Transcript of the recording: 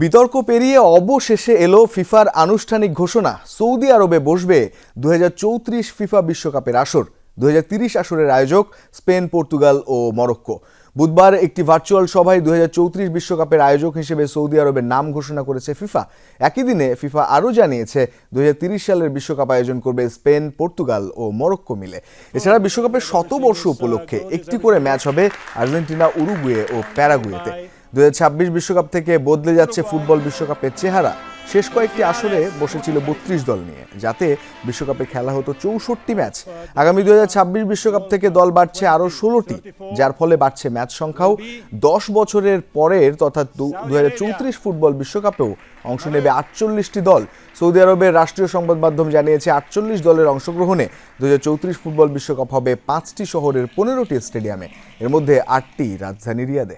বিতর্ক পেরিয়ে অবশেষে এলো ফিফার আনুষ্ঠানিক ঘোষণা। সৌদি আরবে বসবে দুহাজার চৌত্রিশ ফিফা বিশ্বকাপের আসর দু আসরের আয়োজক স্পেন, পর্তুগাল ও মরক্কো। বুধবার একটি ভার্চুয়াল সভায় দু বিশ্বকাপের আয়োজক হিসেবে সৌদি আরবের নাম ঘোষণা করেছে ফিফা। একই দিনে ফিফা আরও জানিয়েছে দু সালের বিশ্বকাপ আয়োজন করবে স্পেন, পর্তুগাল ও মরক্কো মিলে। এছাড়া বিশ্বকাপের শতবর্ষ উপলক্ষে একটি করে ম্যাচ হবে আর্জেন্টিনা, উরুগুয়ে ও প্যারাগুয়েতে। দু বিশ্বকাপ থেকে বদলে যাচ্ছে ফুটবল বিশ্বকাপের চেহারা। শেষ কয়েকটি আসরে বসেছিল বত্রিশ দল নিয়ে, যাতে বিশ্বকাপে খেলা হতো চৌষট্টি ম্যাচ। আগামী দু বিশ্বকাপ থেকে দল বাড়ছে আরও ষোলোটি, যার ফলে বাড়ছে ম্যাচ সংখ্যাও। দশ বছরের পরের তথা দু ফুটবল বিশ্বকাপেও অংশ নেবে আটচল্লিশটি দল। সৌদি আরবের রাষ্ট্রীয় সংবাদ মাধ্যম জানিয়েছে আটচল্লিশ দলের অংশগ্রহণে দুই হাজার চৌত্রিশ ফুটবল বিশ্বকাপ হবে পাঁচটি শহরের পনেরোটি স্টেডিয়ামে। এর মধ্যে আটটি রাজধানী রিয়াদে।